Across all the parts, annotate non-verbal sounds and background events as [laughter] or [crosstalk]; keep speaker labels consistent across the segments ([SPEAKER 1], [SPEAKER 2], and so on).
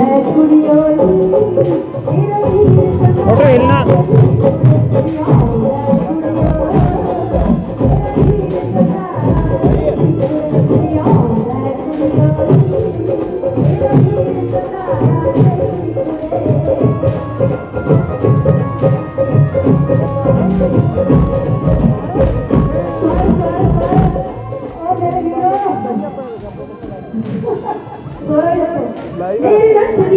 [SPEAKER 1] ਛੋਟੋ ਹਿੱਲਣਾ [laughs] ਛੋਟੋ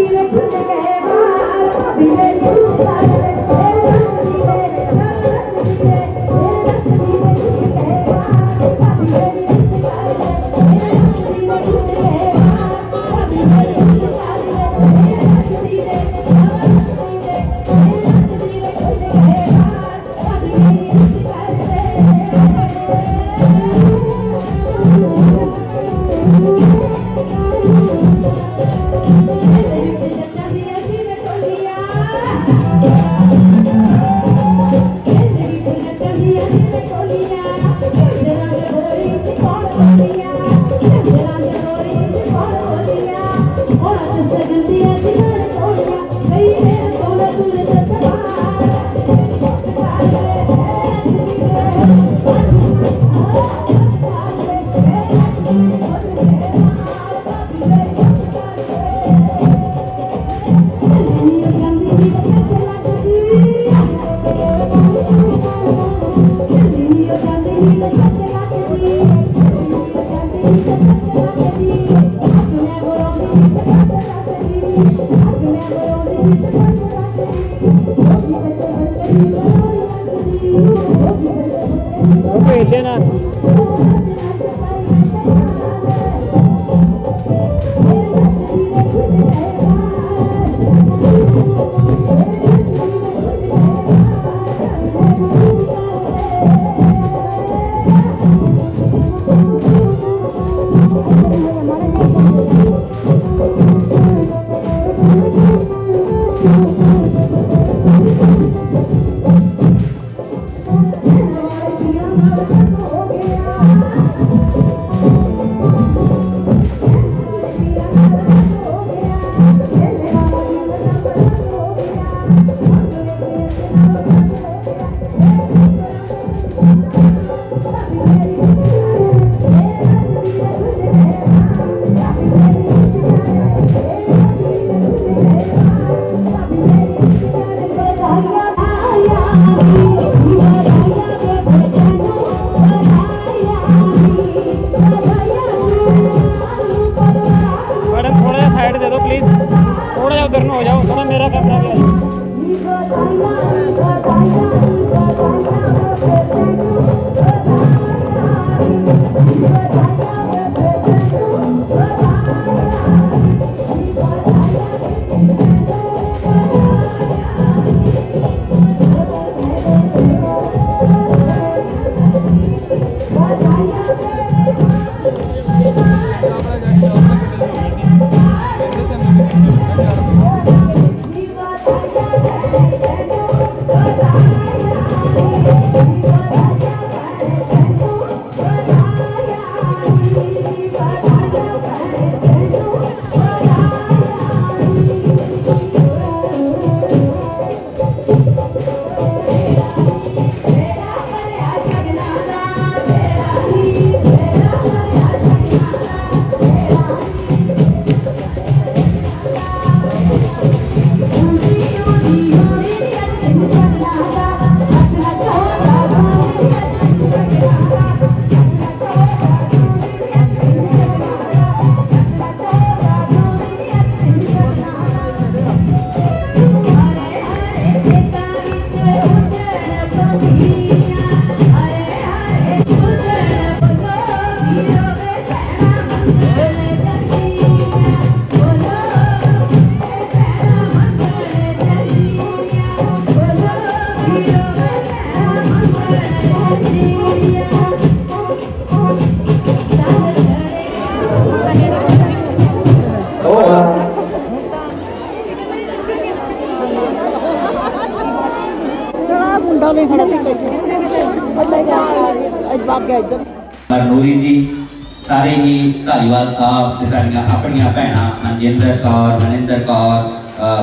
[SPEAKER 2] ਸਾਰੇ ਹੀ ਧਾਲੀਵਾਲ ਸਾਹਿਬ ਤੇ ਸਾਡੀਆਂ ਆਪਣੀਆਂ ਭੈਣਾਂ ਮਨਜਿੰਦਰ ਕੌਰ, ਮਨਿੰਦਰ ਕੌਰ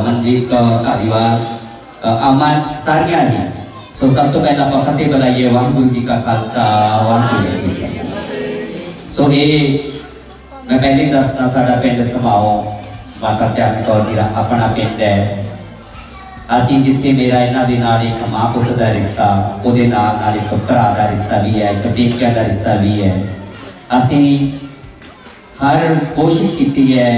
[SPEAKER 2] ਮਨਜੀਤ ਕੌਰ ਧਾਲੀਵਾਲ ਅਮਨ ਸਾਰੀਆਂ ਹੀ ਸੋ ਸਭ ਤੋਂ ਪਹਿਲਾਂ ਆਪਾਂ ਫਤਿਹ ਬੁਲਾਈਏ, ਵਾਹਿਗੁਰੂ ਜੀ ਕਾ ਖਾਲਸਾ, ਵਾਹਿਗੁਰੂ ਜੀ ਸੋ ਇਹ ਮੈਂ ਪਹਿਲੇ ਦੱਸਦਾ, ਸਾਡਾ ਪਿੰਡ ਸਮਾਓ, ਮਾਤਾ ਚਰਨ ਕੌਰ ਜੀ ਦਾ ਆਪਣਾ ਪਿੰਡ ਹੈ। ਅਸੀਂ ਜਿੱਥੇ ਮੇਰਾ ਇਹਨਾਂ ਦੇ ਨਾਲ ਇੱਕ ਮਾਂ ਪੁੱਤ ਦਾ ਰਿਸ਼ਤਾ, ਉਹਦੇ ਨਾਲ ਨਾਲ ਇੱਕ ਭਰਾ ਦਾ ਰਿਸ਼ਤਾ ਵੀ ਹੈ, ਇੱਕ ਪੇਕਿਆਂ ਦਾ ਰਿਸ਼ਤਾ ਵੀ ਹੈ। ਅਸੀਂ ਹਰ ਕੋਸ਼ਿਸ਼ ਕੀਤੀ ਹੈ,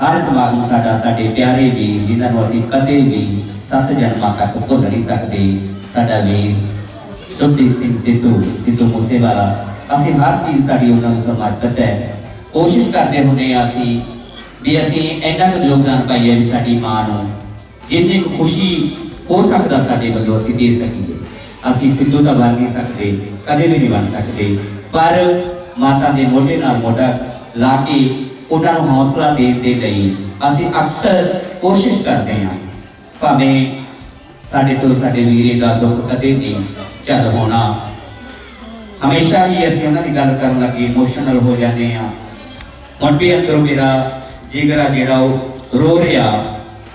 [SPEAKER 2] ਹਰ ਸਮਾਗਮ ਸਾਡਾ, ਸਾਡੇ ਪਿਆਰੇ ਵੀਰ ਜਿਨ੍ਹਾਂ ਨੂੰ ਅਸੀਂ ਕਦੇ ਵੀ ਸੱਤ ਜਨਮਾਂ ਤੱਕ ਭੁੱਲ ਨਹੀਂ ਸਕਦੇ, ਸਾਡਾ ਵੀਰ ਸੁਖਦੀਪ ਸਿੰਘ ਸਿੱਧੂ ਸਿੱਧੂ ਮੂਸੇਵਾਲਾ, ਅਸੀਂ ਹਰ ਚੀਜ਼ ਸਾਡੀ ਉਹਨਾਂ ਨੂੰ ਸਮਰਪਿਤ ਹੈ। ਕੋਸ਼ਿਸ਼ ਕਰਦੇ ਹੁੰਦੇ ਹਾਂ ਅਸੀਂ ਵੀ ਅਸੀਂ ਇੰਨਾ ਕੁ ਯੋਗਦਾਨ ਪਾਈਏ ਵੀ ਸਾਡੀ ਮਾਂ ਨੂੰ, ਜਿੰਨੀ ਕੁ ਖੁਸ਼ੀ ਹੋ ਸਕਦਾ ਸਾਡੇ ਵੱਲੋਂ ਅਸੀਂ ਦੇ ਸਕੀਏ। ਅਸੀਂ ਸਿੱਧੂ ਤਾਂ ਬਣ ਨਹੀਂ ਸਕਦੇ, ਕਦੇ ਵੀ ਨਹੀਂ ਬਣ ਸਕਦੇ, ਪਰ ਮਾਤਾ ਦੇ ਮੋਢੇ ਨਾਲ ਮੋਢਾ ਲਾ ਕੇ ਉਹਨਾਂ ਨੂੰ ਹੌਸਲਾ ਦੇਣ ਦੇ ਲਈ ਅਸੀਂ ਅਕਸਰ ਕੋਸ਼ਿਸ਼ ਕਰਦੇ ਹਾਂ, ਭਾਵੇਂ ਸਾਡੇ ਤੋਂ ਸਾਡੇ ਵੀਰੇ ਦਾ ਦੁੱਖ ਕਦੇ ਨਹੀਂ ਚੱਲ ਹੋਣਾ। ਹਮੇਸ਼ਾ ਹੀ ਅਸੀਂ ਉਹਨਾਂ ਦੀ ਗੱਲ ਕਰਨ ਲੱਗੇ ਇਮੋਸ਼ਨਲ ਹੋ ਜਾਂਦੇ ਆ ਹੁਣ ਵੀ ਅੰਦਰੋਂ ਮੇਰਾ ਜਿਗਰਾ ਜਿਹੜਾ ਉਹ ਰੋ ਰਿਹਾ,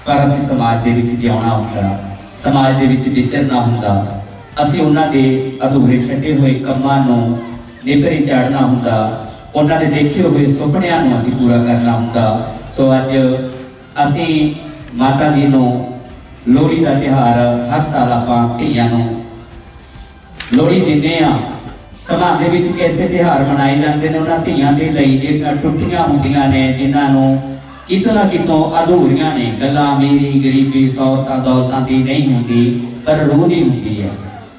[SPEAKER 2] ਪਰ ਅਸੀਂ ਸਮਾਜ ਦੇ ਵਿੱਚ ਜਿਉਣਾ ਹੁੰਦਾ, ਸਮਾਜ ਦੇ ਵਿੱਚ ਵਿਚਰਨਾ ਹੁੰਦਾ। ਅਸੀਂ ਉਹਨਾਂ ਦੇ ਅਧੂਰੇ ਛੱਡੇ ਹੋਏ ਕੰਮਾਂ ਨੂੰ ਨਿਭਰੇ ਚਾੜਨਾ ਹੁੰਦਾ। ਉਹਨਾਂ ਦੇ ਦੇਖੇ ਹੋਏ ਸੁਪਨਿਆਂ ਨੂੰ ਅਸੀਂ ਪੂਰਾ ਕਰਨਾ ਹੁੰਦਾ। ਸੋ ਅੱਜ ਅਸੀਂ ਮਾਤਾ ਜੀ ਨੂੰ ਲੋਹੜੀ ਦਾ ਤਿਉਹਾਰ ਹਰ ਸਾਲ ਆਪਾਂ ਧੀਆਂ ਨੂੰ ਲੋਹੜੀ ਦਿੰਦੇ ਆ ਸਮਾਜ ਦੇ ਵਿੱਚ ਕੈਸੇ ਤਿਉਹਾਰ ਮਨਾਏ ਜਾਂਦੇ ਨੇ ਉਹਨਾਂ ਧੀਆਂ ਦੇ ਲਈ, ਜਿਹੜੀਆਂ ਟੁੱਟੀਆਂ ਹੁੰਦੀਆਂ ਨੇ, ਜਿਨ੍ਹਾਂ ਨੂੰ ਕਿਤੋਂ ਨਾ ਕਿਤੋਂ ਅਧੂਰੀਆਂ ਨੇ। ਗੱਲਾਂ ਮੇਰੀ ਗਰੀਬੀ ਸੌਤਾਂ ਦੌਲਤਾਂ ਦੀ ਨਹੀਂ ਹੁੰਦੀ, ਪਰ ਰੂਹ ਦੀ ਹੁੰਦੀ ਹੈ।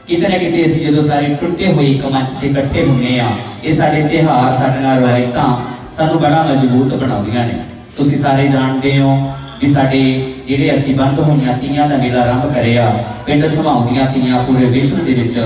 [SPEAKER 2] ਕਿਤੇ ਨਾ ਕਿਤੇ ਅਸੀਂ ਜਦੋਂ ਸਾਰੇ ਟੁੱਟੇ ਹੋਏ ਇੱਕ ਤੇ ਇਕੱਠੇ ਹੁੰਦੇ ਆ ਇਹ ਸਾਡੇ ਤਿਉਹਾਰ ਨਾਲ ਰਵਾਇਤਾਂ ਸਾਨੂੰ ਬੜਾ ਮਜ਼ਬੂਤ ਬਣਾਉਂਦੀਆਂ ਨੇ। ਤੁਸੀਂ ਸਾਰੇ ਜਾਣਦੇ ਹੋ ਵੀ ਸਾਡੇ ਜਿਹੜੇ ਅਸੀਂ ਬੰਦ ਹੋਈਆਂ ਤੀਆਂ ਦਾ ਮੇਲਾ ਆਰੰਭ ਕਰਿਆ, ਪਿੰਡ ਸਮਾਉਂਦੀਆਂ ਤੀਆਂ ਪੂਰੇ ਵਿਸ਼ਵ ਦੇ ਵਿੱਚ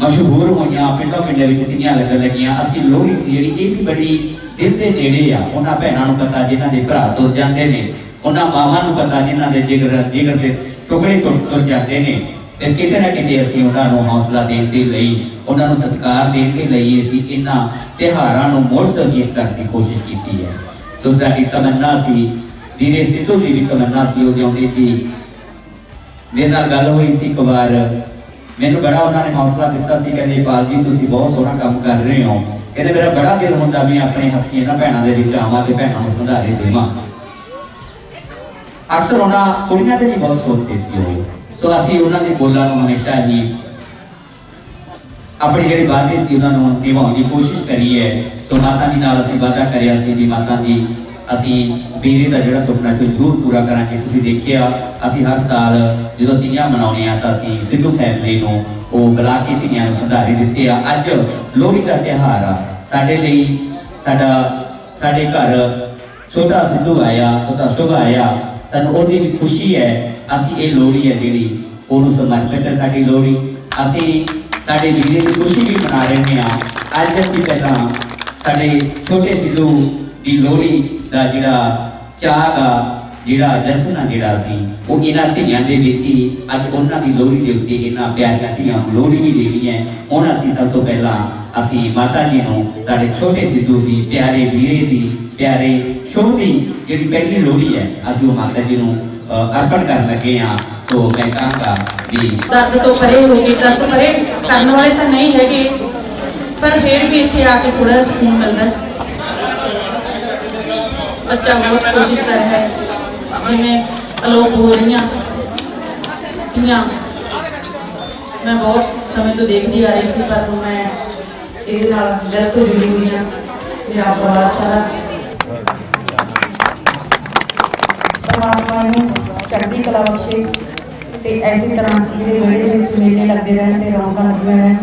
[SPEAKER 2] ਮਸ਼ਹੂਰ ਹੋਈਆਂ, ਪਿੰਡਾਂ ਪਿੰਡਾਂ ਵਿੱਚ ਤੀਆਂ ਲੱਗਣ ਲੱਗੀਆਂ। ਅਸੀਂ ਲੋਹੜੀ ਸੀ ਜਿਹੜੀ ਇਹ ਵੀ ਬੜੀ ਦਿਲ ਦੇ ਨੇੜੇ ਆ, ਉਹਨਾਂ ਭੈਣਾਂ ਨੂੰ ਪਤਾ ਜਿਨ੍ਹਾਂ ਦੇ ਭਰਾ ਤੁਰ ਜਾਂਦੇ ਨੇ, ਉਹਨਾਂ ਮਾਵਾਂ ਨੂੰ ਪਤਾ ਜਿਨ੍ਹਾਂ ਦੇ ਜਿਗਰ ਜਿਗਰ ਦੇ ਟੁਕੜੇ ਤੁਰ ਜਾਂਦੇ ਨੇ। ਤੇ ਕਿਤੇ ਨਾ ਕਿਤੇ ਅਸੀਂ ਉਹਨਾਂ ਨੂੰ ਹੌਸਲਾ ਦੇਣ ਦੇ ਲਈ, ਉਹਨਾਂ ਨੂੰ ਸਤਿਕਾਰ ਦੇਣ ਦੇ ਲਈ ਅਸੀਂ ਇਹਨਾਂ ਤਿਉਹਾਰਾਂ ਨੂੰ ਮੁੜ ਸੁਰਜੀਤ ਕਰਨ ਦੀ ਕੋਸ਼ਿਸ਼ ਕੀਤੀ ਹੈ। ਸੋ ਸਾਡੀ ਤਮੰਨਾ ਸੀ, ਵੀਰੇ ਸਿੱਧੂ ਦੀ ਵੀ ਤਮੰਨਾ ਸੀ ਉਹ ਜਿਉਂਦੇ ਸੀ। ਮੇਰੇ ਨਾਲ ਗੱਲ ਹੋਈ ਸੀ ਇੱਕ ਵਾਰ, ਮੈਨੂੰ ਬੜਾ ਉਹਨਾਂ ਨੇ ਹੌਸਲਾ ਦਿੱਤਾ ਸੀ, ਕਹਿੰਦੇ, ਪਾਲ ਜੀ, ਤੁਸੀਂ ਬਹੁਤ ਸੋਹਣਾ ਕੰਮ ਕਰ ਰਹੇ ਹੋ। ਕਹਿੰਦੇ, ਮੇਰਾ ਬੜਾ ਦਿਲ ਹੁੰਦਾ ਵੀ ਆਪਣੇ ਹੱਥੀਂ ਇਹਨਾਂ ਭੈਣਾਂ ਦੇ ਵਿੱਚ ਆਵਾਂ ਤੇ ਭੈਣਾਂ ਨੂੰ ਸੰਧਾਰੇ ਦੇਵਾਂ। ਅਕਸਰ ਉਹਨਾਂ ਕੁੜੀਆਂ ਤੇ ਵੀ ਬਹੁਤ ਸੋਚਦੇ ਸੀ ਉਹ। ਸੋ ਅਸੀਂ ਉਹਨਾਂ ਦੇ ਬੋਲਾਂ ਨੂੰ ਹਮੇਸ਼ਾ ਹੀ ਆਪਣੀ ਜਿਹੜੀ ਵਾਅਦੇ ਸੀ ਉਹਨਾਂ ਨੂੰ ਨਿਭਾਉਣ ਦੀ ਕੋਸ਼ਿਸ਼ ਕਰੀ ਹੈ। ਸੋ ਮਾਤਾ ਜੀ ਨਾਲ ਅਸੀਂ ਵਾਅਦਾ ਕਰਿਆ ਸੀ ਵੀ ਮਾਤਾ ਜੀ, ਅਸੀਂ ਵੀਰੇ ਦਾ ਜਿਹੜਾ ਸੁਪਨਾ ਸੀ ਜ਼ਰੂਰ ਪੂਰਾ ਕਰਾਂਗੇ। ਤੁਸੀਂ ਦੇਖਿਆ, ਅਸੀਂ ਹਰ ਸਾਲ ਜਦੋਂ ਤੀਆਂ ਮਨਾਉਂਦੇ ਆ ਤਾਂ ਅਸੀਂ ਸਿੱਧੂ ਫੈਮਿਲੀ ਨੂੰ ਉਹ ਬੁਲਾ ਕੇ ਤੀਆਂ ਨੂੰ ਸੰਧਾਰੇ ਦਿੱਤੇ ਆ। ਅੱਜ ਲੋਹੜੀ ਦਾ ਤਿਉਹਾਰ ਆ। ਸਾਡੇ ਲਈ ਸਾਡਾ, ਸਾਡੇ ਘਰ ਛੋਟਾ ਸਿੱਧੂ ਆਇਆ, ਛੋਟਾ ਸ਼ੁਭ ਆਇਆ। ਸਾਨੂੰ ਉਹਦੀ ਵੀ ਖੁਸ਼ੀ ਹੈ ਅਸੀਂ ਇਹ ਲੋਹੜੀ ਹੈ ਜਿਹੜੀ, ਉਹਨੂੰ ਸਮਰਪਿਤ ਹੈ ਸਾਡੀ ਲੋਹੜੀ। ਅਸੀਂ ਸਾਡੇ ਵੀਰੇ ਦੀ ਖੁਸ਼ੀ ਵੀ ਮਨਾ ਰਹੇ ਹਾਂ। ਅੱਜ ਅਸੀਂ ਪਹਿਲਾਂ ਸਾਡੇ ਛੋਟੇ ਸਿੱਧੂ ਦੀ ਲੋਹੜੀ ਦਾ ਜਿਹੜਾ ਚਾਹ ਦਾ ਜਿਹੜਾ ਜਸ਼ਨ ਆ ਜਿਹੜਾ ਸੀ, ਉਹ ਇਹਨਾਂ ਧੀਆਂ ਦੇ ਵਿੱਚ ਹੀ ਅੱਜ ਉਹਨਾਂ ਦੀ ਲੋਹੜੀ ਦੇ ਉੱਤੇ ਇਹਨਾਂ ਪਿਆਰੀਆਂ ਧੀਆਂ ਲੋਹੜੀ ਵੀ ਦੇਣੀ ਹੈ। ਹੁਣ ਅਸੀਂ ਸਭ ਤੋਂ ਪਹਿਲਾਂ ਅਸੀਂ ਮਾਤਾ ਜੀ ਨੂੰ ਸਾਡੇ ਛੋਟੇ ਸਿੱਧੂ ਦੀ, ਪਿਆਰੇ ਵੀਰੇ ਦੀ, ਪਿਆਰੇ ਸ਼ੋਹ ਦੀ ਜਿਹੜੀ ਪਹਿਲੀ ਲੋਹੜੀ ਹੈ, ਅਸੀਂ ਉਹ ਮਾਤਾ ਜੀ ਨੂੰ ਅ, ਅਰਪਣ ਕਰਨ ਲੱਗੇ ਹਾਂ ਸੋ ਮੈਂ ਕਹਾਂਗਾ ਵੀ
[SPEAKER 3] ਦਰਦ ਤੋਂ ਪਰੇ ਹੋ ਗਏ ਦਰਦ ਪਰੇ ਕਰਨ ਵਾਲੇ ਤਾਂ ਨਹੀਂ ਹੈਗੇ ਪਰ ਫਿਰ ਵੀ ਇੱਥੇ ਆ ਕੇ ਥੋੜਾ ਸਕੂਨ ਮਿਲਦਾ ਹੈ। ਬੱਚਾ ਬਹੁਤ ਕੋਸ਼ਿਸ਼ ਕਰ ਰਿਹਾ ਹੈ ਜਿਵੇਂ ਅਲੋਪ ਹੋ ਰਹੀਆਂ ਧੀਆਂ ਮੈਂ ਬਹੁਤ ਸਮੇਂ ਤੋਂ ਦੇਖਦੀ ਆ ਰਹੀ ਸੀ ਪਰ ਹੁਣ ਮੈਂ ਇਹਦੇ ਨਾਲ ਦਿਲ ਤੋਂ ਪਰਮਾਤਮਾ ਨੂੰ ਚੜ੍ਹਦੀ ਕਲਾ ਬਖਸ਼ੇ ਤੇ ਐਸੀ ਤਰ੍ਹਾਂ ਜਿਹੜੇ ਵਿਹੜੇ ਦੇ ਵਿੱਚ ਮੇਲੇ ਲੱਗਦੇ ਰਹਿਣ ਤੇ ਰੌਣਕਾਂ ਲੱਗੀਆਂ ਰਹਿਣ।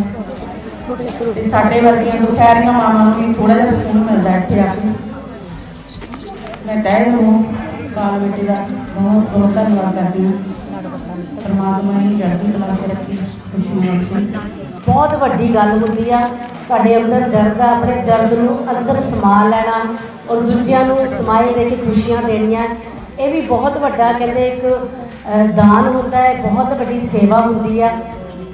[SPEAKER 3] ਤੇ ਸਾਡੇ ਵਰਗੀਆਂ ਦੁਖਹਿਰੀਆਂ ਮਾਵਾਂ ਨੂੰ ਵੀ ਥੋੜਾ ਜਿਹਾ ਸਕੂਨ ਮਿਲਦਾ ਇੱਥੇ ਆ ਕੇ। ਮੈਂ ਤਹਿ ਨੂੰ ਬਾਲ ਬੇਟੇ ਦਾ ਬਹੁਤ ਬਹੁਤ ਧੰਨਵਾਦ ਕਰਦੀ ਹਾਂ। ਪਰਮਾਤਮਾ ਨੇ ਚੜ੍ਹਦੀ ਕਲਾ ਵਿੱਚ ਰੱਖੀ, ਖੁਸ਼ੀ
[SPEAKER 1] ਬਹੁਤ ਵੱਡੀ ਗੱਲ ਹੁੰਦੀ ਆ, ਤੁਹਾਡੇ ਅੰਦਰ ਦਰਦ ਆ, ਆਪਣੇ ਦਰਦ ਨੂੰ ਅੰਦਰ ਸਮਾ ਲੈਣਾ ਔਰ ਦੂਜਿਆਂ ਨੂੰ ਸਮਾਈਲ ਦੇ ਕੇ ਖੁਸ਼ੀਆਂ ਦੇਣੀਆਂ। ਇਹ ਵੀ ਬਹੁਤ ਵੱਡਾ ਕਹਿੰਦੇ ਇੱਕ ਦਾਨ ਹੁੰਦਾ ਹੈ ਬਹੁਤ ਵੱਡੀ ਸੇਵਾ ਹੁੰਦੀ ਆ।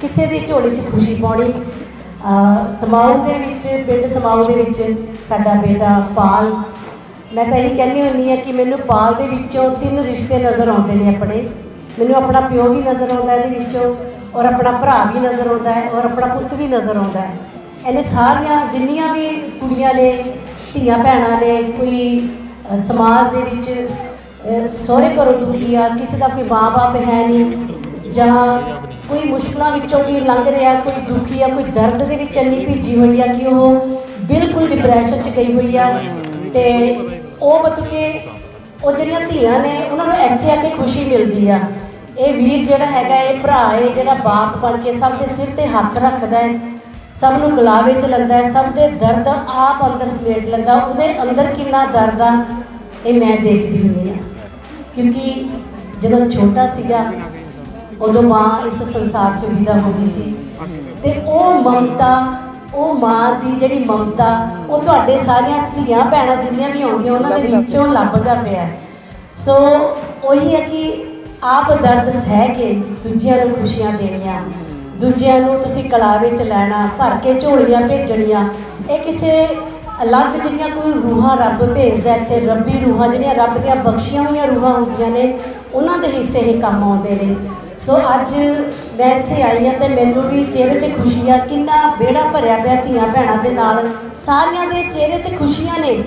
[SPEAKER 1] ਕਿਸੇ ਦੀ ਝੋਲੀ 'ਚ ਖੁਸ਼ੀ ਪਾਉਣੀ ਅ, ਸਮਾਉ ਦੇ ਵਿੱਚ ਪਿੰਡ ਸਮਾਉ ਦੇ ਵਿੱਚ ਸਾਡਾ ਬੇਟਾ ਪਾਲ। ਮੈਂ ਤਾਂ ਇਹੀ ਕਹਿੰਦੀ ਹੁੰਦੀ ਆ ਕਿ ਮੈਨੂੰ ਪਾਲ ਦੇ ਵਿੱਚੋਂ ਤਿੰਨ ਰਿਸ਼ਤੇ ਨਜ਼ਰ ਆਉਂਦੇ ਨੇ ਆਪਣੇ। ਮੈਨੂੰ ਆਪਣਾ ਪਿਓ ਵੀ ਨਜ਼ਰ ਆਉਂਦਾ ਇਹਦੇ ਵਿੱਚੋਂ ਔਰ ਆਪਣਾ ਭਰਾ ਵੀ ਨਜ਼ਰ ਆਉਂਦਾ ਹੈ ਔਰ ਆਪਣਾ ਪੁੱਤ ਵੀ ਨਜ਼ਰ ਆਉਂਦਾ ਹੈ। ਇਹਨੇ ਸਾਰੀਆਂ ਜਿੰਨੀਆਂ ਵੀ ਕੁੜੀਆਂ ਨੇ ਧੀਆਂ ਭੈਣਾਂ ਨੇ ਕੋਈ ਸਮਾਜ ਦੇ ਵਿੱਚ ਸਹੁਰੇ ਘਰੋਂ ਦੁਖੀ ਆ, ਕਿਸੇ ਦਾ ਕੋਈ ਮਾਂ-ਬਾਪ ਹੈ ਨਹੀਂ, ਜਾਂ ਕੋਈ ਮੁਸ਼ਕਲਾਂ ਵਿੱਚੋਂ ਕੋਈ ਲੰਘ ਰਿਹਾ, ਕੋਈ ਦੁਖੀ ਆ, ਕੋਈ ਦਰਦ ਦੇ ਵਿੱਚ ਇੰਨੀ ਭਿੱਜੀ ਹੋਈ ਆ ਕਿ ਉਹ ਬਿਲਕੁਲ ਡਿਪਰੈਸ਼ਨ 'ਚ ਗਈ ਹੋਈ ਆ। ਤੇ ਉਹ ਮਤਲਬ ਕਿ ਉਹ ਜਿਹੜੀਆਂ ਧੀਆਂ ਨੇ, ਉਹਨਾਂ ਨੂੰ ਇੱਥੇ ਆ ਕੇ ਖੁਸ਼ੀ ਮਿਲਦੀ ਆ। ਇਹ ਵੀਰ ਜਿਹੜਾ ਹੈਗਾ, ਇਹ ਭਰਾ ਹੈ ਜਿਹੜਾ ਬਾਪ ਬਣ ਕੇ ਸਭ ਦੇ ਸਿਰ ਤੇ ਹੱਥ ਰੱਖਦਾ ਹੈ, ਸਭ ਨੂੰ ਗਲਾਵੇ 'ਚ ਲੈਂਦਾ ਹੈ, ਸਭ ਦੇ ਦਰਦ ਆਪ ਅੰਦਰ ਸਮੇਟ ਲੈਂਦਾ, ਉਹਦੇ ਅੰਦਰ ਕਿੰਨਾ ਦਰਦ ਆ, ਇਹ ਮੈਂ ਦੇਖਦੀ ਹੁੰਦੀ ਆ ਕਿਉਂਕਿ ਜਦੋਂ ਛੋਟਾ ਸੀਗਾ, ਉਦੋਂ ਮਾਂ ਇਸ ਸੰਸਾਰ 'ਚ ਵਿਦਾ ਹੋ ਗਈ ਸੀ। ਤੇ ਉਹ ਮਮਤਾ, ਉਹ ਮਾਂ ਦੀ ਜਿਹੜੀ ਮਮਤਾ, ਉਹ ਤੁਹਾਡੇ ਸਾਰੀਆਂ ਧੀਆਂ ਭੈਣਾਂ ਜਿੰਨੀਆਂ ਵੀ ਆਉਂਦੀਆਂ, ਉਹਨਾਂ ਦੇ ਵਿੱਚੋਂ ਲੱਭਦਾ ਪਿਆ। ਸੋ ਉਹੀ ਹੈ ਕਿ ਆਪ ਦਰਦ ਸਹਿ ਕੇ ਦੂਜਿਆਂ ਨੂੰ ਖੁਸ਼ੀਆਂ ਦੇਣੀਆਂ, ਦੂਜਿਆਂ ਨੂੰ ਤੁਸੀਂ ਕਲਾ ਵਿੱਚ ਲੈਣਾ, ਭਰ ਕੇ ਝੋਲੀਆਂ ਭੇਜਣੀਆਂ, ਇਹ ਕਿਸੇ ਅਲੱਗ ਜਿਹੜੀਆਂ ਕੋਈ ਰੂਹਾਂ ਰੱਬ ਭੇਜਦਾ ਇੱਥੇ, ਰੱਬੀ ਰੂਹਾਂ ਜਿਹੜੀਆਂ ਰੱਬ ਦੀਆਂ ਬਖਸ਼ੀਆਂ ਹੋਈਆਂ ਰੂਹਾਂ ਹੁੰਦੀਆਂ ਨੇ, ਉਹਨਾਂ ਦੇ ਹਿੱਸੇ ਇਹ ਕੰਮ ਆਉਂਦੇ ਨੇ। ਸੋ ਅੱਜ ਮੈਂ ਇੱਥੇ ਆਈ ਹਾਂ ਤੇ ਮੈਨੂੰ ਵੀ ਚਿਹਰੇ ਤੇ ਖੁਸ਼ੀ ਆ, ਕਿੰਨਾ ਵਿਹੜਾ ਭਰਿਆ ਪਿਆ ਧੀਆਂ ਭੈਣਾਂ ਦੇ ਨਾਲ। ਸਾਰਿਆਂ ਦੇ ਚਿਹਰੇ ਤੇ ਖੁਸ਼ੀਆਂ ਨੇ।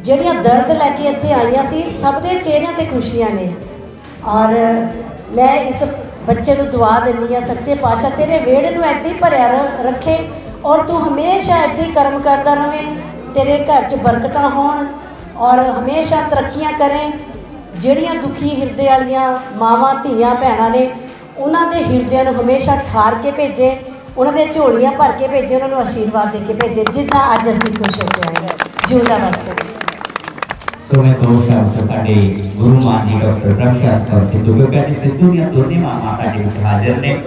[SPEAKER 1] ਜਿਹੜੀਆਂ ਦਰਦ ਲੈ ਕੇ ਇੱਥੇ ਆਈਆਂ ਸੀ, ਸਭ ਦੇ ਚਿਹਰਿਆਂ ਤੇ ਖੁਸ਼ੀਆਂ ਨੇ। ਔਰ ਮੈਂ ਇਸ ਬੱਚੇ ਨੂੰ ਦੁਆ ਦਿੰਦੀ ਆ ਸੱਚੇ ਪਾਤਸ਼ਾਹ, ਤੇਰੇ ਵਿਹੜੇ ਨੂੰ ਏਦਾਂ ਹੀ ਭਰਿਆ ਰ- ਰੱਖੇ ਔਰ ਤੂੰ ਹਮੇਸ਼ਾ ਏਦਾਂ ਹੀ ਕਰਮ ਕਰਦਾ ਰਵੇਂ। ਤੇਰੇ ਘਰ 'ਚ ਬਰਕਤਾਂ ਹੋਣ ਔਰ ਹਮੇਸ਼ਾ ਤਰੱਕੀਆਂ ਕਰੇ, ਜਿਹੜੀਆਂ ਦੁਖੀ ਹਿਰਦੇ ਵਾਲੀਆਂ ਮਾਵਾਂ, ਧੀਆਂ, ਭੈਣਾਂ ਨੇ ਉਹਨਾਂ ਦੇ ਹਿਰਦਿਆਂ ਨੂੰ ਹਮੇਸ਼ਾ ਠਾਰ ਕੇ ਭੇਜੇ, ਉਹਨਾਂ ਦੇ ਝੋਲੀਆਂ ਭਰ ਕੇ ਭੇਜੇ, ਉਹਨਾਂ ਨੂੰ ਆਸ਼ੀਰਵਾਦ ਦੇ ਕੇ ਭੇਜੇ, ਜਿੱਦਾਂ ਅੱਜ ਅਸੀਂ ਖੁਸ਼ ਹੋ ਕੇ ਆਏ ਜਿਉਂਦਾ ਵਾਸਤੇ
[SPEAKER 2] ਸੋ ਮੈਂ ਦੋ ਸ਼ਬਦ ਸਾਡੇ ਗੁਰੂ ਮਾਨ ਜੀ, ਡਾਕਟਰ ਪ੍ਰਭਸ਼ਾਤ ਕੌਰ ਸਿੱਧੂ ਕਿਉਂਕਿ ਅੱਜ ਸਿੱਧੂ ਦੀਆਂ ਦੋਨੇ ਮਾਂ ਸਾਡੇ ਵਿੱਚ ਹਾਜ਼ਰ ਨੇ।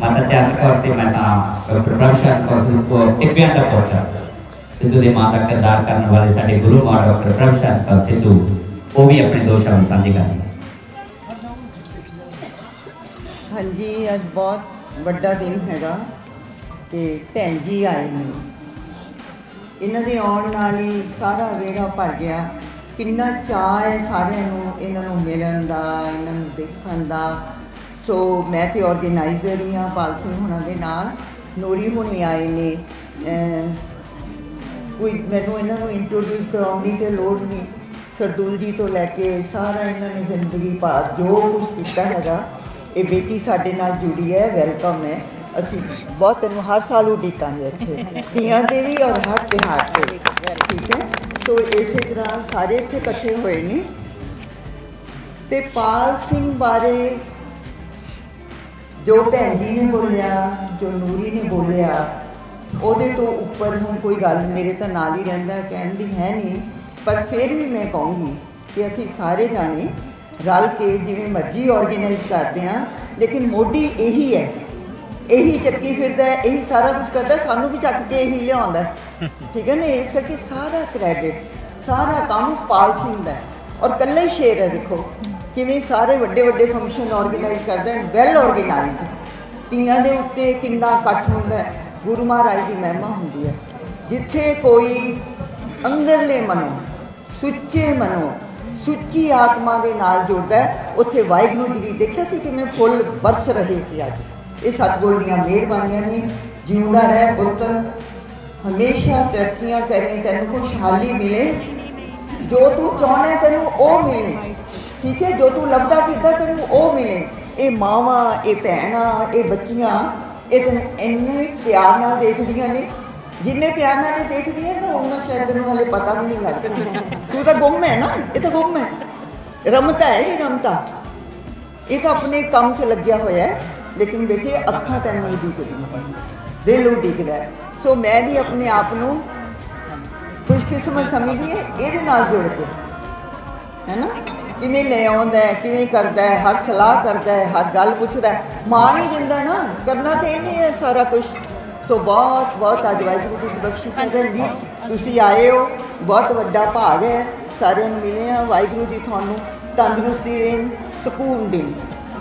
[SPEAKER 2] ਮਾਤਾ ਚਰਨ ਕੌਰ ਤੇ ਮਾਤਾ ਡਾਕਟਰ ਪ੍ਰਭਸ਼ਾਤ ਕੌਰ ਸਿੱਧੂ ਟਿੱਬਿਆਂ ਦਾ ਪੁੱਤਰ ਸਿੱਧੂ ਦੇ ਮਾਂ ਦਾ ਕਿਰਦਾਰ ਕਰਨ ਵਾਲੇ ਸਾਡੇ ਗੁਰੂ ਮਾਨ ਡਾਕਟਰ ਪ੍ਰਭਸ਼ਾਤ ਕੌਰ ਸਿੱਧੂ, ਉਹ ਵੀ ਆਪਣੇ ਦੋ ਸ਼ਬਦ ਸਾਂਝੇ ਕਰਨਗੇ
[SPEAKER 4] ਹਾਂਜੀ, ਅੱਜ ਬਹੁਤ ਵੱਡਾ ਦਿਨ ਹੈਗਾ ਤੇ ਭੈਣ ਜੀ ਆਏ ਨੇ। ਇਹਨਾਂ ਦੇ ਆਉਣ ਨਾਲ ਹੀ ਸਾਰਾ ਵਿਹੜਾ ਭਰ ਗਿਆ। ਕਿੰਨਾ ਚਾਅ ਹੈ ਸਾਰਿਆਂ ਨੂੰ, ਇਹਨਾਂ ਨੂੰ ਮਿਲਣ ਦਾ, ਇਹਨਾਂ ਨੂੰ ਦੇਖਣ ਦਾ। ਸੋ ਮੈਂ ਤੇ ਆਰਗੇਨਾਈਜ਼ਰ ਹੀ ਹਾਂ, ਪਾਲ ਸਿੰਘ ਹੁਣਾਂ ਦੇ ਨਾਲ। ਨੂਰੀ ਹੁਣੀ ਆਏ ਨੇ ਕੋਈ ਮੈਨੂੰ ਇਹਨਾਂ ਨੂੰ ਇੰਟਰੋਡਿਊਸ ਕਰਾਉਣ ਦੀ ਤੇ ਲੋੜ ਨਹੀਂ। ਸਰਦੂਲ ਜੀ ਤੋਂ ਲੈ ਕੇ ਸਾਰਾ ਇਹਨਾਂ ਨੇ ਜ਼ਿੰਦਗੀ ਭਰ ਜੋ ਕੁਝ ਕੀਤਾ ਹੈਗਾ, ਇਹ ਬੇਟੀ ਸਾਡੇ ਨਾਲ ਜੁੜੀ ਹੈ ਵੈਲਕਮ ਹੈ। ਅਸੀਂ ਬਹੁਤ ਤੈਨੂੰ ਹਰ ਸਾਲ ਉਡੀਕਾਂਗੇ ਇੱਥੇ। ਧੀਆਂ ਦੇ ਵੀ ਔਰ ਹਰ ਤਿਉਹਾਰ ਤੇ ਠੀਕ ਹੈ? ਸੋ ਇਸੇ ਤਰ੍ਹਾਂ ਸਾਰੇ ਇੱਥੇ ਇਕੱਠੇ ਹੋਏ ਨੇ। ਤੇ ਪਾਲ ਸਿੰਘ ਬਾਰੇ ਜੋ ਭੈਣ ਜੀ ਨੇ ਬੋਲਿਆ, ਜੋ ਨੂਰੀ ਨੇ ਬੋਲਿਆ ਉਹਦੇ ਤੋਂ ਉੱਪਰ ਹੁਣ ਕੋਈ ਗੱਲ ਮੇਰੇ ਤਾਂ ਨਾਲ ਹੀ ਰਹਿੰਦਾ ਕਹਿਣ ਦੀ ਹੈ ਨਹੀਂ ਪਰ ਫਿਰ ਵੀ ਮੈਂ ਕਹੂੰਗੀ ਕਿ ਅਸੀਂ ਸਾਰੇ ਜਾਣੇ ਰਲ ਕੇ ਜਿਵੇਂ ਮਰਜ਼ੀ ਆਰਗੇਨਾਈਜ਼ ਕਰਦੇ ਹਾਂ ਲੇਕਿਨ ਮੋਢੀ ਇਹੀ ਹੈ ਇਹੀ ਚੱਕੀ ਫਿਰਦਾ ਹੈ, ਇਹੀ ਸਾਰਾ ਕੁਝ ਕਰਦਾ ਸਾਨੂੰ ਵੀ ਚੱਕ ਕੇ ਇਹੀ ਲਿਆਉਂਦਾ। [laughs] ਠੀਕ ਹੈ ਨਾ ਇਸ ਕਰਕੇ ਸਾਰਾ ਕ੍ਰੈਡਿਟ ਸਾਰਾ ਕੰਮ ਪਾਲ ਸਿੰਘ ਦਾ। ਔਰ ਕੱਲਾ ਹੀ ਸ਼ੇਰ ਹੈ ਦੇਖੋ ਕਿਵੇਂ ਸਾਰੇ ਵੱਡੇ ਵੱਡੇ ਫੰਕਸ਼ਨ ਆਰਗੇਨਾਈਜ਼ ਕਰਦਾ ਹੈ ਵੈਲ ਆਰਗੇਨਾਈਜ਼ਡ ਤੀਆਂ ਦੇ ਉੱਤੇ ਕਿੰਨਾ ਇਕੱਠ ਹੁੰਦਾ ਹੈ ਗੁਰੂ ਮਹਾਰਾਜ ਦੀ ਮਹਿਮਾ ਹੁੰਦੀ ਹੈ। ਜਿੱਥੇ ਕੋਈ ਅੰਦਰਲੇ ਮਨੋਂ, ਸੁੱਚੇ ਮਨੋਂ, ਸੁੱਚੀ ਆਤਮਾ ਦੇ ਨਾਲ ਜੁੜਦਾ ਹੈ, ਉੱਥੇ ਵਾਹਿਗੁਰੂ ਜੀ ਦੀ ਦੇਖਿਆ ਸੀ ਕਿਵੇਂ ਫੁੱਲ ਬਰਸ ਰਹੇ ਸੀ ਅੱਜ। ਇਹ ਸਤਿਗੁਰ ਦੀਆਂ ਮਿਹਰਬਾਨੀਆਂ ਨੇ, ਜਿਉਂਦਾ ਰਹਿ ਪੁੱਤ, ਹਮੇਸ਼ਾ ਤਰੱਕੀਆਂ ਕਰੇ, ਤੈਨੂੰ ਖੁਸ਼ਹਾਲੀ ਮਿਲੇ। ਜੋ ਤੂੰ ਚਾਹਣਾ ਤੈਨੂੰ ਉਹ ਮਿਲੇ। ਠੀਕ ਹੈ, ਜੋ ਤੂੰ ਲੱਭਦਾ ਫਿਰਦਾ, ਤੈਨੂੰ ਉਹ ਮਿਲੇ। ਇਹ ਮਾਵਾਂ, ਇਹ ਭੈਣਾਂ, ਇਹ ਬੱਚੀਆਂ ਇਹ ਤੈਨੂੰ ਇੰਨੇ ਪਿਆਰ ਨਾਲ ਦੇਖਦੀਆਂ ਨੇ, ਜਿੰਨੇ ਪਿਆਰ ਨਾਲ ਇਹ ਦੇਖਦੀਆਂ ਨਾ, ਉਹਨਾਂ ਸ਼ਾਇਦ ਤੈਨੂੰ ਹਲੇ ਪਤਾ ਵੀ ਨਹੀਂ ਲੱਗਦਾ। ਤੂੰ ਤਾਂ ਗੁੰਮ ਹੈ ਨਾ, ਇਹ ਤਾਂ ਗੁੰਮ ਹੈ। ਰਮਤਾ ਹੈ ਇਹ ਰਮਤਾ। ਇਹ ਤਾਂ ਆਪਣੇ ਕੰਮ 'ਚ ਲੱਗਿਆ ਹੋਇਆ ਹੈ, ਲੇਕਿਨ ਬੇਟੇ, ਅੱਖਾਂ ਤੈਨੂੰ ਉਡੀਕਦੀਆਂ ਦਿਲ ਉਡੀਕਦਾ ਹੈ। ਸੋ ਮੈਂ ਵੀ ਆਪਣੇ ਆਪ ਨੂੰ ਖੁਸ਼ਕਿਸਮਤ ਸਮਝਦੀ ਹੈ, ਇਹਦੇ ਨਾਲ ਜੁੜ ਕੇ। ਹੈ ਨਾ? ਕਿਵੇਂ ਲੈ ਆਉਂਦਾ ਹੈ, ਕਿਵੇਂ ਕਰਦਾ ਹੈ, ਹਰ ਸਲਾਹ ਕਰਦਾ ਹੈ, ਹਰ ਗੱਲ ਪੁੱਛਦਾ ਹੈ। ਮਾਂ ਨਹੀਂ ਦਿੰਦਾ ਨਾ, ਕਰਨਾ ਤੇ ਇਹਨੇ ਹੈ ਸਾਰਾ ਕੁਝ ਸੋ ਬਹੁਤ ਬਹੁਤ ਅੱਜ ਵਾਹਿਗੁਰੂ ਜੀ ਦੀ ਬਖਸ਼ਿਸ਼ ਹੈ ਜੀ। ਤੁਸੀਂ ਆਏ ਹੋ, ਬਹੁਤ ਵੱਡਾ ਭਾਗ ਹੈ। ਸਾਰਿਆਂ ਨੂੰ ਮਿਲੇ ਆ ਵਾਹਿਗੁਰੂ ਜੀ ਤੁਹਾਨੂੰ ਤੰਦਰੁਸਤੀ ਦੇਣ, ਸਕੂਨ ਦੇਣ।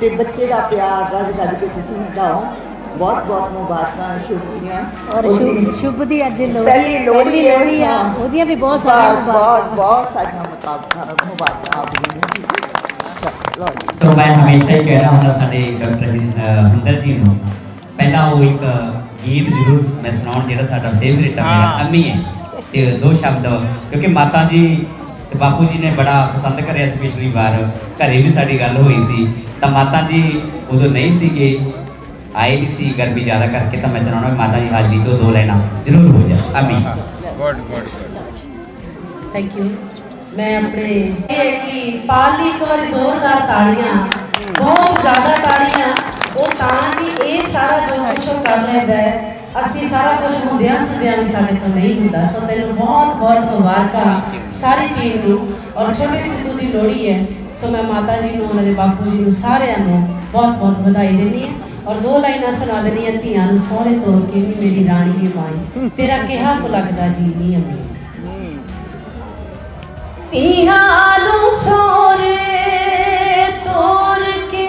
[SPEAKER 4] ਤੇ ਬੱਚੇ ਦਾ ਪਿਆਰ ਰੱਜ ਰੱਜ ਕੇ ਤੁਸੀਂ ਨਿਭਾਓ ਬਹੁਤ ਬਹੁਤ ਮੁਬਾਰਕਾਂ ਸ਼ੁਕਰੀਆ
[SPEAKER 1] ਔਰ ਸ਼ੁਭ ਸ਼ੁਭ ਦੀ ਅੱਜ ਲੋਹੜੀ
[SPEAKER 4] ਪਹਿਲੀ ਲੋਹੜੀ ਹੈ।
[SPEAKER 1] ਲੋਹੜੀ ਆ।
[SPEAKER 4] ਹਾਂ।
[SPEAKER 1] ਉਹਦੀਆਂ ਵੀ ਬਹੁਤ ਸਾਰੀਆਂ
[SPEAKER 4] ਬਹੁਤ ਬਹੁਤ ਬਹੁਤ ਸਾਰੀਆਂ ਮੁਤਾਬਕ ਮੁਬਾਰਕਾਂ ਆਪ ਜੀ ਨੂੰ। ਲਓ ਜੀ।
[SPEAKER 2] ਸੋ ਮੈਂ ਹਮੇਸ਼ਾ ਹੀ ਕਹਿ ਰਿਹਾ ਹੁੰਦਾ ਸਾਡੇ ਡਾਕਟਰ ਹੁੰਦਰ ਜੀ ਨੂੰ ਪਹਿਲਾਂ ਉਹ ਇੱਕ ਗੀਤ ਜ਼ਰੂਰ ਮੈਂ ਸੁਣਾਉਣ ਜਿਹੜਾ ਸਾਡਾ ਫੇਵਰਿਟ ਹੈ ਮੇਰਾ ਅੰਮੀ ਹੈ। ਤੇ ਦੋ ਸ਼ਬਦ ਕਿਉਂਕਿ ਮਾਤਾ ਜੀ ਤੇ ਬਾਪੂ ਜੀ ਨੇ ਬੜਾ ਪਸੰਦ ਕਰਿਆ ਸੀ ਪਿਛਲੀ ਵਾਰ। ਘਰੇ ਵੀ ਸਾਡੀ ਗੱਲ ਹੋਈ ਸੀ। ਤਾਂ ਮਾਤਾ ਜੀ ਉਦੋਂ ਨਹੀਂ ਸੀਗੇ। ਆਏ ਨਹੀਂ ਸੀ ਗਰਮੀ ਜ਼ਿਆਦਾ ਕਰਕੇ ਤਾਂ ਮੈਂ ਚਾਹੁੰਦਾ ਵੀ ਮਾਤਾ ਜੀ ਹਾਜ਼ਰੀ ਤੋਂ ਦੋ ਲੈਣਾ। ਜ਼ਰੂਰ ਹੋ ਜਾ ਅੰਮੀ।
[SPEAKER 5] ਗੁੱਡ ਗੁੱਡ
[SPEAKER 1] ਥੈਂਕ ਯੂ ਮੈਂ ਆਪਣੇ ਇਹ ਕਿ ਪਾਲੀ ਇੱਕ ਵਾਰੀ ਜ਼ੋਰਦਾਰ ਤਾੜੀਆਂ ਬਹੁਤ ਜ਼ਿਆਦਾ ਤਾੜੀਆਂ ਉਹ ਤਾਂ ਕਿ ਇਹ ਸਾਰਾ ਜੋ ਕੁਛ ਉਹ ਕਰ ਲੈਂਦਾ ਹੈ ਅਸੀਂ ਸਾਰਾ ਕੁਝ ਹੁੰਦਿਆਂ ਸੁਣਦਿਆਂ ਵੀ ਸਾਡੇ ਤੋਂ ਨਹੀਂ ਹੁੰਦਾ। ਸੋ ਤੈਨੂੰ ਬਹੁਤ ਬਹੁਤ ਮੁਬਾਰਕਾਂ ਸਾਰੀ ਟੀਮ ਨੂੰ ਔਰ ਛੋਟੇ ਸਿੱਧੂ ਦੀ ਲੋਹੜੀ ਹੈ। ਸੋ ਮੈਂ ਮਾਤਾ ਜੀ ਨੂੰ ਉਹਨਾਂ ਦੇ ਬਾਪੂ ਜੀ ਨੂੰ ਸਾਰਿਆਂ ਨੂੰ ਬਹੁਤ ਬਹੁਤ ਵਧਾਈ ਦਿੰਦੀ ਹਾਂ। ਔਰ ਦੋ ਲਾਈਨਾਂ ਸੁਣਾ ਦਿੰਦੀ ਧੀਆਂ ਨੂੰ ਸਹੁਰੇ ਤੋਰ ਕੇ ਵੀ ਮੇਰੀ ਰਾਣੀ ਵੀ ਮਾਈ ਤੇਰਾ ਕਿਹਾ ਕੋ ਲੱਗਦਾ ਜੀ ਨਹੀਂ ਅੰਮੀ ਧੀਆਂ ਨੂੰ ਸਹੁਰੇ ਤੋਰ ਕੇ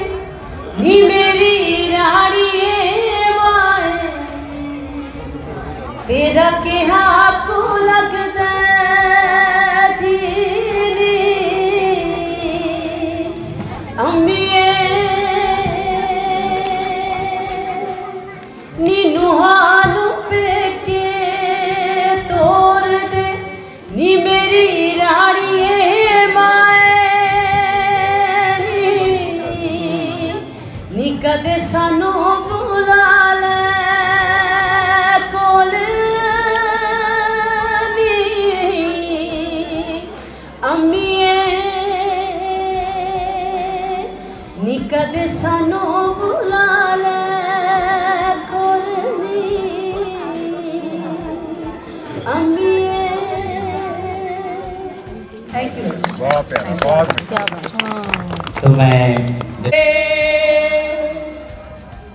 [SPEAKER 1] ਨੀ ਮੇਰੀ ਰਾਣੀਏ ਮਾਏ ਤੇਰਾ ਕਿਹਾ ਕੋ ਲੱਗਦਾ
[SPEAKER 2] ਮੈਂ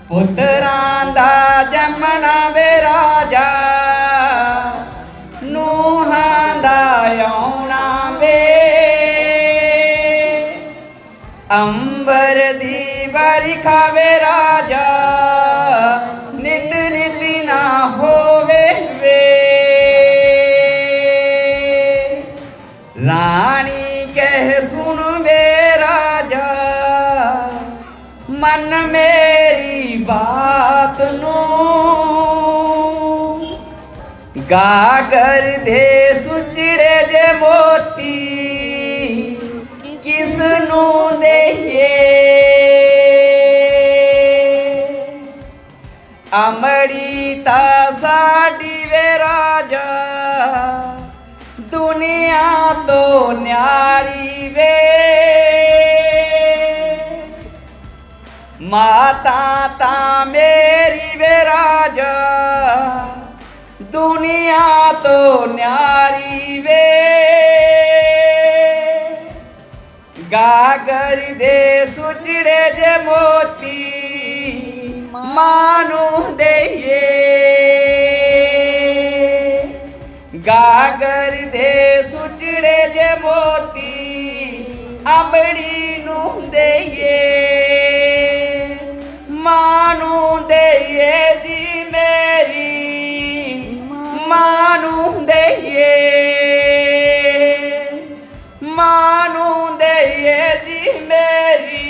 [SPEAKER 2] ਪੁੱਤਰਾਂ ਦਾ ਜੰਮਣਾ ਵੇ ਰਾਜਾ, ਨੂਹਾਂ ਦਾ ਆਉਣਾ ਵੇ। ਅੰਬਰ ਦੀ ਵਰਖਾ ਵੇ ਰਾਜਾ ਮਨ ਮੇਰੀ ਬਾਤ ਨੂੰ ਗਾਗਰ ਦੇ ਸੁਚੜੇ ਜੇ ਮੋਤੀ ਕਿਸ ਨੂੰ ਦੇਈਏ ਅਮੜੀ ਤਾਂ ਸਾਡੀ ਵੇ ਰਾਜਾ ਦੁਨੀਆ ਤੋਂ ਮਾਤਾ ਤਾਂ ਮੇਰੀ ਵੇ ਰਾਜਾ। ਦੁਨੀਆ ਤੋਂ ਨਿਆਰੀ ਵੇ। ਗਾਗਰ ਦੇ ਸੁਚੜੇ ਜੇ ਮੋਤੀ ਮਾਂ ਨੂੰ ਦੇਈਏ। ਗਾਗਰ ਦੇ ਸੁਚੜੇ ਜੇ ਮੋਤੀ ਅੰਬੜੀ ਨੂੰ ਦੇਈਏ। ਮਾਂ ਨੂੰ ਦੇਈਏ ਜੀ ਮੇਰੀ ਮਾਂ ਨੂੰ ਦੇਈਏ ਮਾਂ ਨੂੰ ਦੇਈਏ ਜੀ ਮੇਰੀ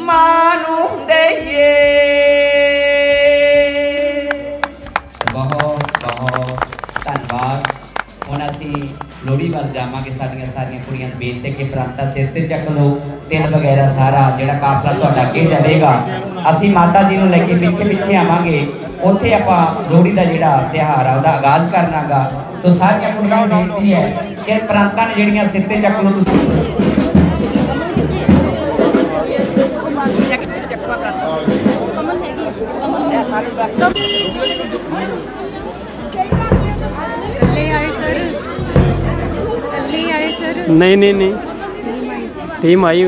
[SPEAKER 2] ਮਾਂ ਨੂੰ ਦੇਈਏ
[SPEAKER 6] ਹੁਣ ਅਸੀਂ ਲੋਹੜੀ ਵੱਲ ਜਾਵਾਂਗੇ, ਸਾਡੀਆਂ ਸਾਰੀਆਂ ਕੁੜੀਆਂ ਨੂੰ ਬੇਨਤੀ ਕਿ ਪ੍ਰਾਂਤਾ ਸਿਰ ਤੇ ਚੱਕ ਲਓ, ਤਿਲ ਵਗੈਰਾ ਸਾਰਾ ਜਿਹੜਾ ਕਾਫਲਾ ਤੁਹਾਡਾ ਅੱਗੇ ਜਾਵੇਗਾ। ਅਸੀਂ ਮਾਤਾ ਜੀ ਨੂੰ ਲੈ ਕੇ ਪਿੱਛੇ ਪਿੱਛੇ ਆਵਾਂਗੇ। ਉੱਥੇ ਆਪਾਂ ਲੋਹੜੀ ਦਾ ਜਿਹੜਾ ਤਿਉਹਾਰ ਆ, ਉਹਦਾ ਆਗਾਜ਼ ਕਰਨਾਗਾ। ਸੋ ਸਾਰੀਆਂ ਕੁੜੀਆਂ ਨੂੰ ਬੇਨਤੀ ਹੈ ਕਿ ਪ੍ਰਾਂਤਾਂ ਨੇ ਜਿਹੜੀਆਂ ਸਿਰ ਤੇ ਚੱਕ ਲਓ, ਤੁਸੀਂ
[SPEAKER 7] ਕੱਲੇ ਆਏ ਸਰ
[SPEAKER 8] ਨਹੀਂ ਨਹੀਂ। ਨਹੀਂ ਟੀਮ ਆਈ